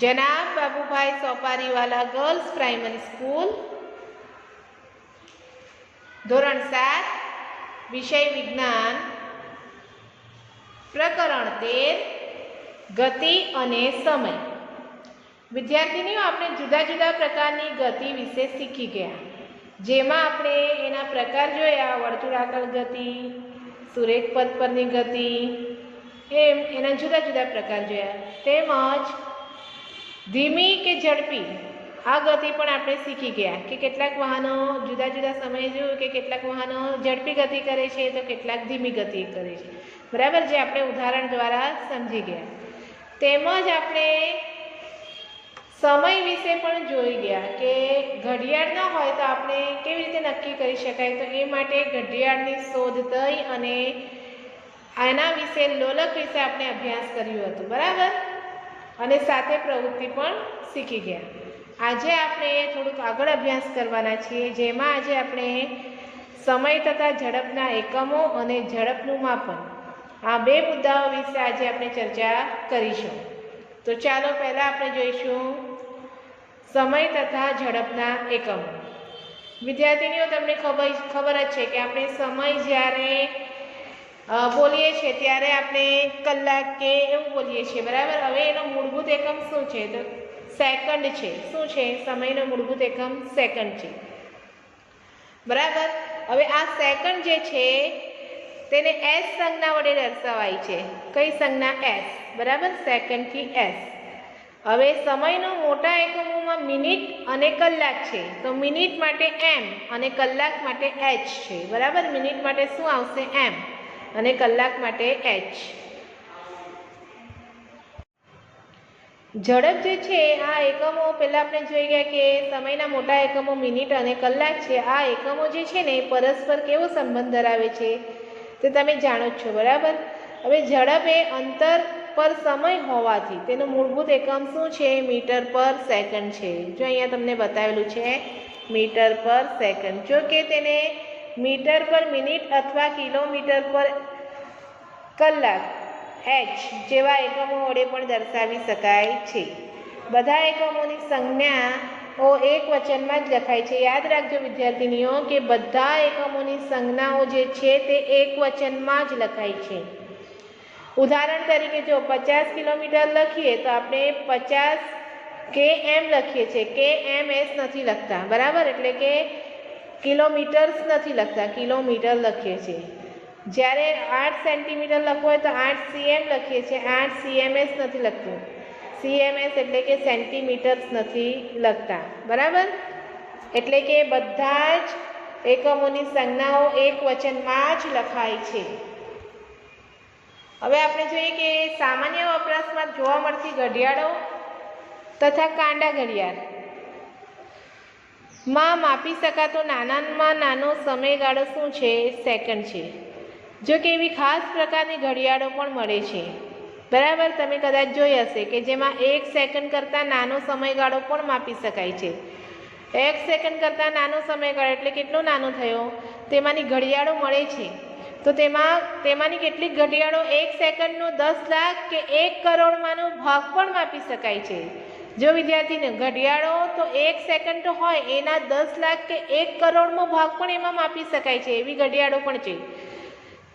જનાબ Babubhai Sopariwala girls primary school ધોરણ સાત, વિષય વિજ્ઞાન, પ્રકરણ તેર, ગતિ અને સમય. વિદ્યાર્થીનીઓ, આપણે જુદા જુદા પ્રકારની ગતિ વિશે શીખી ગયા. જેમાં આપણે એના પ્રકાર જોયા, વર્તુળાકાર ગતિ, સુરેખ પથ પરની ગતિ, એમ એના જુદા જુદા પ્રકાર જોયા. તેમજ ધીમી કે ઝડપી? આ ગતિ પણ આપણે શીખી ગયા કે કેટલાક વાહનો જુદા જુદા સમયે જોયું કે કેટલાક વાહનો ઝડપી ગતિ કરે છે તો કેટલાક ધીમી ગતિ કરે છે. બરાબર જે આપણે ઉદાહરણ દ્વારા સમજી ગયા. તેમજ આપણે સમય વિશે પણ જોઈ ગયા કે ઘડિયાળ ન હોય તો આપણે કેવી રીતે નક્કી કરી શકાય? તો એ માટે ઘડિયાળની શોધ થઈ અને આના વિશે લોલક વિશે આપણે અભ્યાસ કર્યું હતું. બરાબર? અને સાથે પ્રવૃત્તિ પણ શીખી ગયા. આજે આપણે થોડુંક આગળ અભ્યાસ કરવાના છીએ, જેમાં આજે આપણે સમય તથા ઝડપના એકમો અને ઝડપનું માપન. આ બે મુદ્દાઓ વિશે આજે આપણે ચર્ચા કરીશું. તો ચાલો પહેલાં આપણે જોઈશું સમય તથા ઝડપના એકમો. વિદ્યાર્થીનીઓ, તમને ખબર ખબર જ છે કે આપણે સમય જ્યારે બોલીએ છીએ ત્યારે આપણે કલાક કે એવું બોલીએ છીએ, બરાબર? હવે એનો મૂળભૂત એકમ શું છે? તો સેકન્ડ છે. શું છે? સમયનો મૂળભૂત એકમ સેકન્ડ છે. બરાબર? હવે આ સેકન્ડ જે છે, તેને એસ સંજ્ઞા વડે દર્શાવાય છે. કઈ સંજ્ઞા? એસ બરાબર? સેકન્ડથી એસ હવે સમયનો મોટા એકમોમાં મિનિટ અને કલાક છે. તો મિનિટ માટે એમ અને કલાક માટે એચ છે. બરાબર? મિનિટ માટે શું આવશે? એમ અને કલાક માટે એચ ઝડપ જે છે, આ એકમો પહેલાં આપણે જોઈ ગયા કે સમયના મોટા એકમો મિનિટ અને કલાક છે. આ એકમો જે છે ને, પરસ્પર કેવો સંબંધ ધરાવે છે? તે તમે જાણો જ છો, બરાબર? હવે ઝડપ એ અંતર પર સમય હોવાથી, તેનું મૂળભૂત એકમ શું છે? મીટર પર સેકન્ડ છે. જો અહીંયા તમને બતાવેલું છે, મીટર પર સેકન્ડ. જો કે તેને મીટર પર મિનિટ અથવા કિલોમીટર પર કલાક એચ જેવા એકમો વડે પણ દર્શાવી શકાય છે. બધા એકમોની સંજ્ઞાઓ એક વચનમાં જ લખાય છે. યાદ રાખજો વિદ્યાર્થીનીઓ કે બધા એકમોની સંજ્ઞાઓ જે છે તે એક વચનમાં જ લખાય છે. ઉદાહરણ તરીકે જો પચાસ કિલોમીટર લખીએ તો આપણે પચાસ કે એમ લખીએ છીએ. કે એમ એસ નથી લખતા. બરાબર? એટલે કે કિલોમીટર્સ નથી લખતા. કિલોમીટર લખીએ છીએ. જ્યારે આઠ સેન્ટીમીટર લખવું હોય તો આઠ સીએમ લખીએ છીએ. આઠ સીએમએસ નથી લખતું. સીએમએસ એટલે કે સેન્ટીમીટર્સ નથી લખતા. બરાબર? એટલે કે બધા જ એકમોની સંજ્ઞાઓ એક વચનમાં જ લખાય છે. હવે આપણે જોઈએ કે સામાન્ય વપરાશમાં જોવા મળતી ઘડિયાળો તથા કાંડા ઘડિયાળ. માં માપી શકાતો નાનામાં નાનો સમયગાળો શું છે? સેકન્ડ છે. જો કે એવી ખાસ પ્રકારની ઘડિયાળો પણ મળે છે. બરાબર, તમે કદાચ જોઈ હશે કે જેમાં એક સેકન્ડ કરતાં નાનો સમયગાળો પણ માપી શકાય છે. એક સેકન્ડ કરતાં નાનો સમયગાળો એટલે કેટલો નાનો થયો? તેમાંની ઘડિયાળો મળે છે. તો તેમાં, તેમાંની કેટલીક ઘડિયાળો એક સેકન્ડનો દસ લાખ કે એક કરોડમાંનો ભાગ પણ માપી શકાય છે. જો વિદ્યાર્થીને ઘડિયાળો તો એક સેકન્ડ તો હોય, એના દસ લાખ કે એક કરોડનો ભાગ પણ એમાં માપી શકાય છે, એવી ઘડિયાળો પણ છે.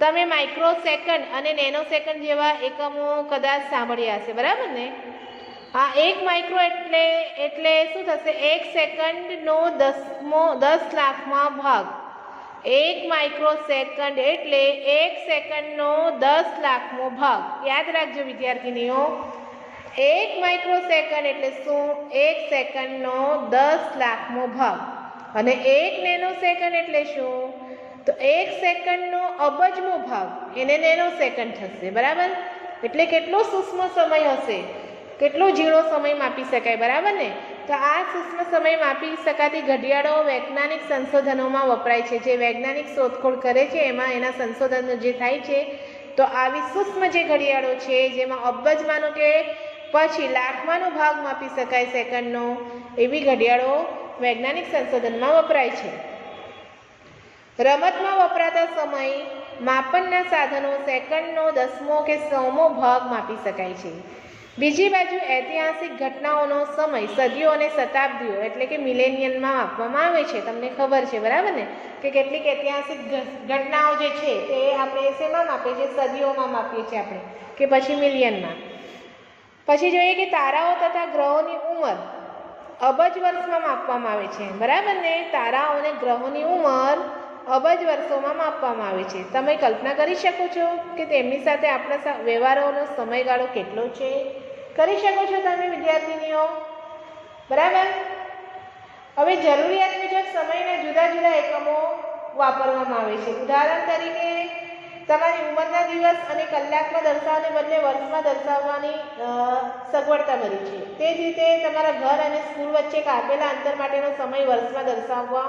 તમે માઇક્રો સેકન્ડ અને નેનો સેકન્ડ જેવા એકમો કદાચ સાંભળ્યા હશે, બરાબર ને? આ એક માઇક્રો એટલે એટલે શું થશે? એક સેકન્ડનો દસમો, દસ લાખમાં ભાગ. એક માઇક્રો સેકન્ડ એટલે એક સેકન્ડનો દસ લાખમો ભાગ. યાદ રાખજો વિદ્યાર્થીનીઓ. એક માઇક્રો સેકન્ડ એટલે શું? એક સેકન્ડનો દસ લાખમો ભાગ. અને એક નેનો સેકન્ડ એટલે શું? તો એક સેકન્ડનો અબજમો ભાગ એને નેનો સેકન્ડ થશે, બરાબર? એટલે કેટલો સૂક્ષ્મ સમય હશે? કેટલો ઝીણો સમય માપી શકાય, બરાબર ને? તો આ સૂક્ષ્મ સમય માપી શકાતી ઘડિયાળો વૈજ્ઞાનિક સંશોધનોમાં વપરાય છે. જે વૈજ્ઞાનિક શોધખોળ કરે છે, એમાં એના સંશોધનો જે થાય છે, તો આવી સૂક્ષ્મ જે ઘડિયાળો છે, જેમાં અબજમાંનો કે પછી લાખમાંનો ભાગ માપી શકાય સેકન્ડનો, એવી ઘડિયાળો વૈજ્ઞાનિક સંશોધનમાં વપરાય છે. રમતમાં વપરાતા સમય માપનના સાધનો સેકન્ડનો, દસમો કે સોમો ભાગ માપી શકાય છે. બીજી બાજુ ઐતિહાસિક ઘટનાઓનો સમય સદીઓ અને શતાબ્દીઓ એટલે કે મિલેનિયનમાં માપવામાં આવે છે. તમને ખબર છે, બરાબર ને? કે કેટલીક ઐતિહાસિક ઘટનાઓ જે છે તે આપણે શેમાં માપીએ છીએ? સદીઓમાં માપીએ છીએ આપણે, કે પછી મિલિયનમાં. પછી જોઈએ કે તારાઓ તથા ગ્રહોની ઉંમર અબજ વર્ષમાં માપવામાં આવે છે. બરાબર ને? તારાઓ અને ગ્રહોની ઉંમર અબજ વર્ષોમાં માપવામાં આવે છે. તમે કલ્પના કરી શકો છો કે તેમની સાથે આપણા વ્યવહારોનો સમયગાળો કેટલો છે? કરી શકો છો તમે, વિદ્યાર્થીનીઓ? બરાબર? હવે જરૂરિયાત મુજબ સમયના જુદા જુદા એકમો વાપરવામાં આવે છે. ઉદાહરણ તરીકે, તમારી ઉંમરના દિવસ અને કલાકમાં દર્શાવવાને બદલે વર્ષમાં દર્શાવવાની સગવડતા ભરી છે. તે જ રીતે તમારા ઘર અને સ્કૂલ વચ્ચે કાપેલા અંતર માટેનો સમય વર્ષમાં દર્શાવવા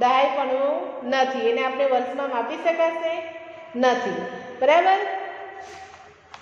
દહાયપણું નથી. એને આપણે વર્ષમાં માપી શકાશે? નથી. બરાબર?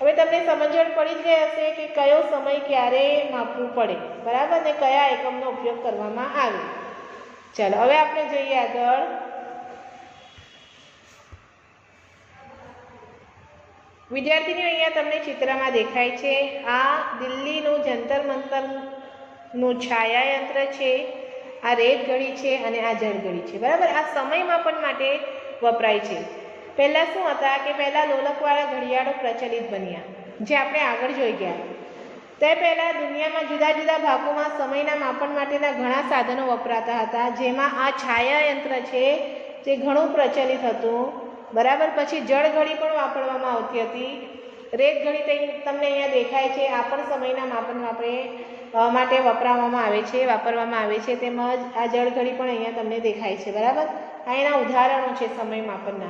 હવે તમને સમજણ પડી જ હશે કે કયો સમય ક્યારે માપવું પડે. બરાબર? ને કયા એકમનો ઉપયોગ કરવામાં આવે. ચાલો, હવે આપણે જઈએ આગળ. વિદ્યાર્થીનીઓ, અહીંયા તમને ચિત્રમાં દેખાય છે. આ દિલ્હીનું જંતર મંતરનું છાયાયંત્ર છે. આ રેડ ઘડી છે અને આ જળ ઘડી છે. બરાબર? આ સમય માપન માટે વપરાય છે. પહેલાં શું હતા કે પહેલાં લોલકવાળા ઘડિયાળો પ્રચલિત બન્યા, જે આપણે આગળ જોઈ ગયા. તે પહેલાં દુનિયામાં જુદા જુદા ભાગોમાં સમયના માપન માટેના ઘણા સાધનો વપરાતા હતા, જેમાં આ છાયાયંત્ર છે જે ઘણું પ્રચલિત હતું. બરાબર? પછી જળ ઘડી પણ વાપરવામાં આવતી હતી. રેત ઘડી તે- તમને અહીંયા દેખાય છે. આ પણ સમયના માપન આપણે માટે વપરાવવામાં આવે છે, વાપરવામાં આવે છે. તેમજ આ જળ ઘડી પણ અહીંયા તમને દેખાય છે. બરાબર? આ એના ઉદાહરણો છે સમય માપનના.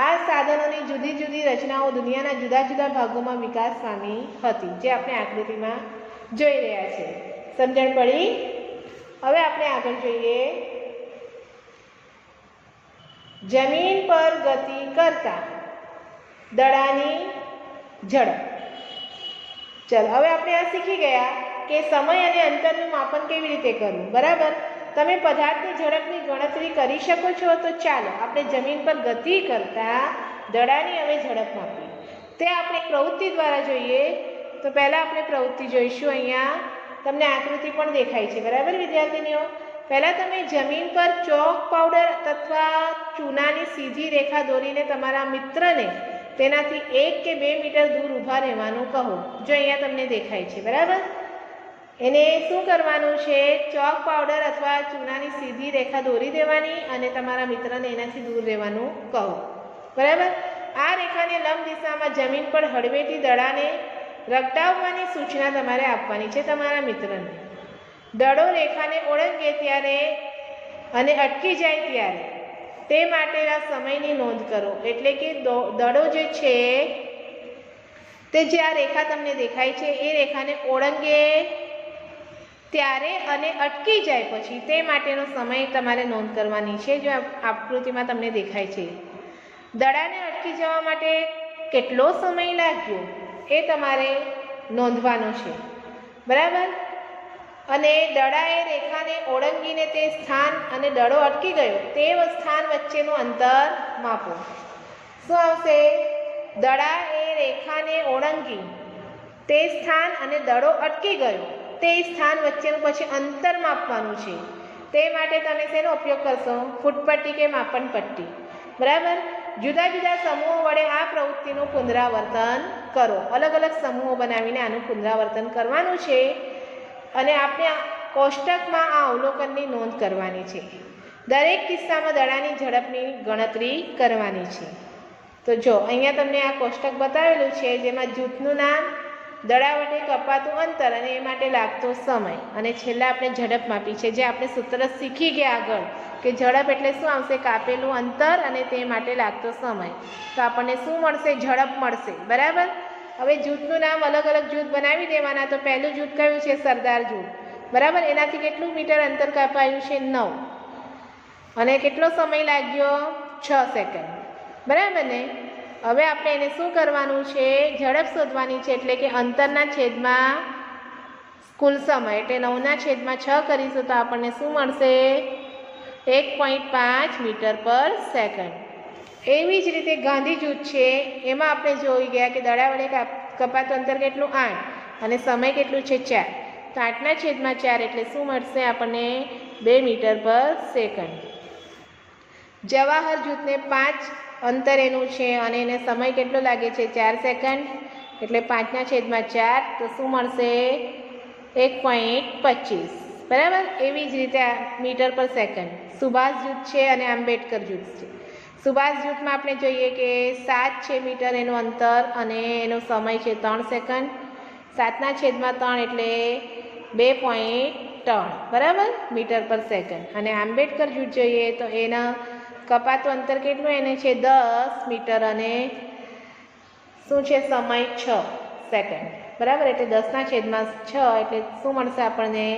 આ સાધનોની જુદી જુદી રચનાઓ દુનિયાના જુદા જુદા ભાગોમાં વિકાસ પામી હતી, જે આપણે આકૃતિમાં જોઈ રહ્યા છે. સમજણ પડી? હવે આપણે આગળ જોઈએ. જમીન પર ગતિ કરતા દડાની ઝડપ ચાલો, હવે આપણે આ શીખી ગયા કે સમય અને અંતરનું માપન કેવી રીતે કરવું, બરાબર? તમે પદાર્થની ઝડપની ગણતરી કરી શકો છો, તો ચાલો આપણે જમીન પર ગતિ કરતા દડાની હવે ઝડપ માપીએ. તે આપણે પ્રવૃત્તિ દ્વારા જોઈએ, તો પહેલાં આપણે પ્રવૃત્તિ જોઈશું અહીંયા. તમને આકૃતિ પણ દેખાય છે, બરાબર વિદ્યાર્થીનીઓ? પહેલાં તમે જમીન પર ચોક, પાવડર અથવા ચૂનાની સીધી રેખા દોરીને તમારા મિત્રને તેનાથી એક કે બે મીટર દૂર ઊભા રહેવાનું કહો, જો અહીંયા તમને દેખાય છે, બરાબર? એને શું કરવાનું છે? ચોક પાવડર અથવા ચૂનાની સીધી રેખા દોરી દેવાની અને તમારા મિત્રને એનાથી દૂર રહેવાનું કહો, બરાબર? આ રેખાને લંબ દિશામાં જમીન પર હળવેથી દડાને રગટાવવાની સૂચના તમારે આપવાની છે તમારા મિત્રને. દડો રેખાને ઓળંગે ત્યારે અને અટકી જાય ત્યારે તે માટેના સમયની નોંધ કરો. એટલે કે દડો જે છે, તે જે આ રેખા તમને દેખાય છે, એ રેખાને ઓળંગે ત્યારે અને અટકી જાય પછી તે માટેનો સમય તમારે નોંધ કરવાની છે, જો આકૃતિમાં તમને દેખાય છે. દડાને અટકી જવા માટે કેટલો સમય લાગ્યો એ તમારે નોંધવાનો છે. બરાબર? અને દડાએ રેખાને ઓળંગીને તે સ્થાન અને દડો અટકી ગયો. તે સ્થાન વચ્ચેનું અંતર માપો. શું આવશે? દડા એ રેખાને ઓળંગી. તે સ્થાન અને દડો અટકી ગયો. તે સ્થાન વચ્ચેનું પછી અંતર માપવાનું છે. તે માટે તમે શેનો ઉપયોગ કરશો? ફૂટપટ્ટી કે માપન પટ્ટી? બરાબર? જુદા જુદા સમૂહો વડે આ પ્રવૃત્તિનું પુનરાવર્તન કરો. અલગ અલગ સમૂહો બનાવીને આનું પુનરાવર્તન કરવાનું છે. અને આપણે કોષ્ટકમાં આ અવલોકનની નોંધ કરવાની છે. દરેક કિસ્સામાં દડાની ઝડપની ગણતરી કરવાની છે. તો જો, અહીંયા તમને આ કોષ્ટક બતાવેલું છે, જેમાં જૂથનું નામ દડા વડે કપાતું અંતર અને એ માટે લાગતો સમય. અને છેલ્લા આપણે ઝડપ માપી છે, જે આપણે સૂત્ર શીખી ગયા આગળ કે ઝડપ એટલે શું આવશે? કાપેલું અંતર અને તે માટે લાગતો સમય. તો આપણને શું મળશે? ઝડપ મળશે. બરાબર? હવે જૂથનું નામ અલગ અલગ જૂથ બનાવી દેવાના તો પહેલું જૂથ કયું છે? સરદાર જૂથ. બરાબર? એનાથી કેટલું મીટર અંતર કાપાયું છે? નવ. અને કેટલો સમય લાગ્યો? છ સેકન્ડ. બરાબર ને? હવે આપણે એને શું કરવાનું છે? ઝડપ શોધવાની છે, એટલે કે અંતરના છેદમાં કુલ સમય. એટલે નવના છેદમાં છ કરીશું તો આપણને શું મળશે? એક પોઈન્ટ પાંચ મીટર પર સેકન્ડ. એવી જ રીતે ગાંધી જૂથ છે, એમાં આપણે જોઈ ગયા કે દડા વડે કાપ- કપાતું અંતર કેટલું? આઠ. અને સમય કેટલું છે? ચાર. તો આઠના છેદમાં ચાર એટલે શું મળશે આપણને? બે મીટર પર સેકન્ડ. જવાહર જૂથને પાંચ અંતર એનું છે અને એને સમય કેટલો લાગે છે? ચાર સેકન્ડ. એટલે પાંચના છેદમાં ચાર, તો શું મળશે? એક પોઈન્ટ પચીસ. બરાબર? એવી જ રીતે મીટર પર સેકન્ડ. સુભાષ જૂથ છે અને આંબેડકર જૂથ છે. સુભાષ જૂથમાં આપણે જોઈએ કે સાત છે મીટર એનું અંતર અને એનો સમય છે ત્રણ સેકન્ડ. સાતના છેદમાં ત્રણ એટલે બે પોઈન્ટ ત્રણ, બરાબર? મીટર પર સેકન્ડ. અને આંબેડકર જૂથ જોઈએ તો એના કપાતું અંતર કેટલું? એને છે દસ મીટર અને શું છે? સમય છ સેકન્ડ. બરાબર? એટલે દસના છેદમાં છ એટલે શું મળશે આપણને?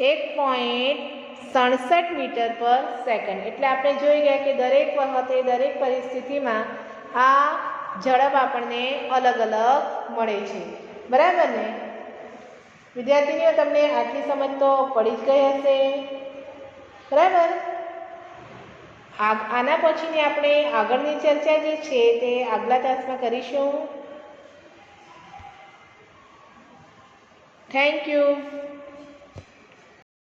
એક પોઈન્ટ સડસઠ મીટર પર સેકન્ડ. એટલે આપણે જોઈ ગયા કે દરેક વખતે, દરેક પરિસ્થિતિમાં આ ઝડપ આપણને અલગ અલગ મળે છે. બરાબર ને? વિદ્યાર્થીનીઓ, તમને આટલી સમજ તો પડી જ ગઈ હશે. બરાબર? આના પછીની આપણે આગળની ચર્ચા જે છે તે આગલા તાસમાં કરીશું. Thank you